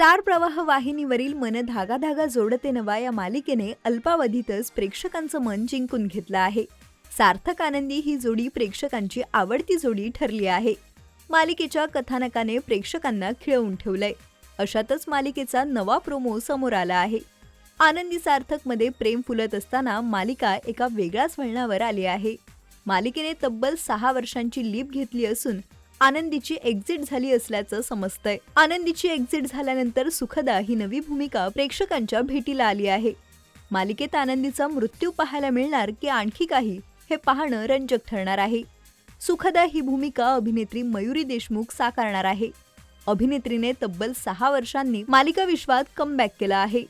Star प्रवाह वाहिनीवरील मन धागा धागा जोडते नवा या मालिकेने अल्पावधीतच प्रेक्षकांचं मन जिंकून घेतलं आहे. सार्थक आनंदी ही जोडी प्रेक्षकांची आवडती जोडी ठरली आहे. मालिकेच्या कथानकाने प्रेक्षकांना खिळवून ठेवलंय. अशातच मालिकेचा नवा प्रोमो समोर आला आहे. आनंदी सार्थकमध्ये प्रेम फुलत असताना मालिका एका वेगळ्याच वळणावर आली आहे. मालिकेने तब्बल सहा वर्षांची लीप घेतली असून आनंदीची एक्झिट झाली असल्याचं समजतंय. आनंदीची एक्झिट झाल्यानंतर सुखदा ही नवी भूमिका प्रेक्षकांच्या भेटीला आली आहे. मालिकेत आनंदीचा मृत्यू पाहायला मिळणार की आणखी काही हे पाहणं रंजक ठरणार आहे. सुखदा ही भूमिका अभिनेत्री मयुरी देशमुख साकारणार आहे. अभिनेत्रीने तब्बल सहा वर्षांनी मालिका विश्वात कमबॅक केला आहे.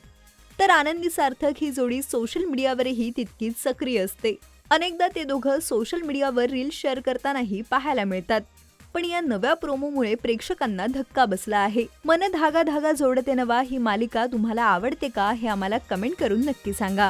तर आनंदी सार्थक ही जोडी सोशल मीडियावरही तितकीच सक्रिय असते. अनेकदा ते दोघं सोशल मीडियावर रील शेअर करतानाही पाहायला मिळतात. पण या नव्या प्रोमोमुळे प्रेक्षकांना धक्का बसला आहे. मन धागा धागा जोडते नवा ही मालिका तुम्हाला आवडते का हे आम्हाला कमेंट करून नक्की सांगा.